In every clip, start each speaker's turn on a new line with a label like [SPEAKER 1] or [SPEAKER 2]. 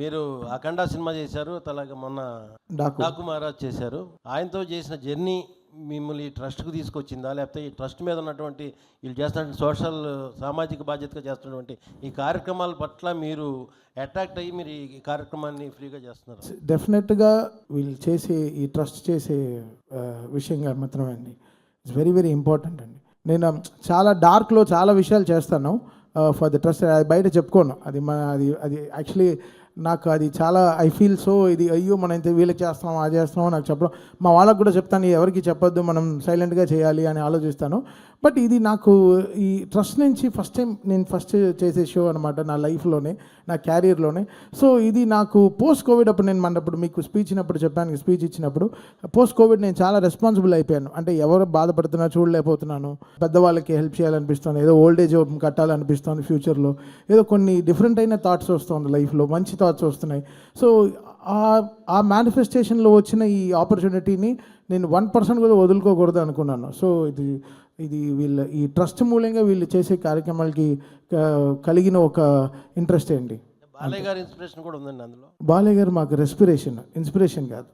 [SPEAKER 1] మీరు అఖండ సినిమా చేశారు అలాగే మొన్న
[SPEAKER 2] డాకు.
[SPEAKER 1] మహారాజ్ చేశారు. ఆయనతో చేసిన జర్నీ మిమ్మల్ని ఈ ట్రస్ట్కు తీసుకొచ్చిందా? లేకపోతే ఈ ట్రస్ట్ మీద ఉన్నటువంటి వీళ్ళు చేస్తున్న సోషల్ సామాజిక బాధ్యతగా చేస్తున్నటువంటి ఈ కార్యక్రమాల పట్ల మీరు అట్రాక్ట్ అయ్యి మీరు ఈ కార్యక్రమాన్ని ఫ్రీగా చేస్తున్నారు.
[SPEAKER 2] డెఫినెట్గా వీళ్ళు చేసే ఈ ట్రస్ట్ చేసే విషయంగా మాత్రమే అండి. ఇట్స్ వెరీ వెరీ ఇంపార్టెంట్ అండి. నేను చాలా డార్క్లో చాలా విషయాలు చేస్తాను. ఫర్ ద ట్రస్ట్ అది బయట చెప్పుకోను. అది మన అది అది యాక్చువల్లీ నాకు అది చాలా ఐ ఫీల్ సో ఇది అయ్యో మనం ఇంత వీళ్ళకి చేస్తున్నాం అది చేస్తున్నాం నాకు చెప్పడం. మా వాళ్ళకి కూడా చెప్తాను ఎవరికి చెప్పొద్దు మనం సైలెంట్గా చేయాలి అని ఆలోచిస్తాను. బట్ ఇది నాకు ఈ ట్రస్ట్ నుంచి ఫస్ట్ టైం నేను ఫస్ట్ చేసే షో అనమాట నా లైఫ్లోనే నా క్యారియర్లోనే. సో ఇది నాకు పోస్ట్ కోవిడ్ అప్పుడు నేను మనప్పుడు మీకు స్పీచ్ ఇచ్చినప్పుడు చెప్పాను స్పీచ్ ఇచ్చినప్పుడు. పోస్ట్ కోవిడ్ నేను చాలా రెస్పాన్సిబుల్ అయిపోయాను. అంటే ఎవరు బాధపడుతున్నా చూడలేకపోతున్నాను. పెద్దవాళ్ళకి హెల్ప్ చేయాలనిపిస్తుంది ఏదో ఓల్డ్ ఏజ్ హోమ్ కట్టాలనిపిస్తుంది ఫ్యూచర్లో ఏదో కొన్ని డిఫరెంట్ అయిన థాట్స్ వస్తుంది లైఫ్లో మంచి థాట్స్ వస్తున్నాయి. సో ఆ- ఆ మేనిఫెస్టేషన్లో వచ్చిన ఈ ఆపర్చునిటీని నేను వన్ పర్సెంట్ కూడా వదులుకోకూడదు అనుకున్నాను. సో ఇది ఇది వీళ్ళ ఈ ట్రస్ట్ మూలంగా వీళ్ళు చేసే కార్యక్రమాలకి కలిగిన ఒక ఇంట్రెస్ట్ అండి.
[SPEAKER 1] బాలయ్య గారి ఇన్స్పిరేషన్ కూడా ఉందండి అందులో.
[SPEAKER 2] బాలయ్య గారు మాకు రెస్పిరేషన్ ఇన్స్పిరేషన్ కాదు.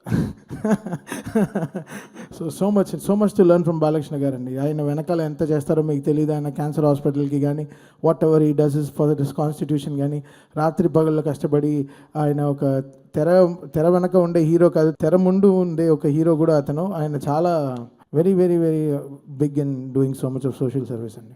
[SPEAKER 2] So so much so much to learn from Balakrishna garu అండి ఆయన వెనకాల ఎంత చేస్తారో మీకు తెలియదు ఆయన క్యాన్సర్ హాస్పిటల్కి కానీ వాట్ ఎవర్ ఈ does is for this constitution కానీ రాత్రి పగళ్ళు కష్టపడి ఆయన ఒక తెర తెర వెనక ఉండే హీరో కాదు. తెర ముందు ఉండే ఒక హీరో కూడా అతను. ఆయన చాలా very very very big in doing so much of social service అండి.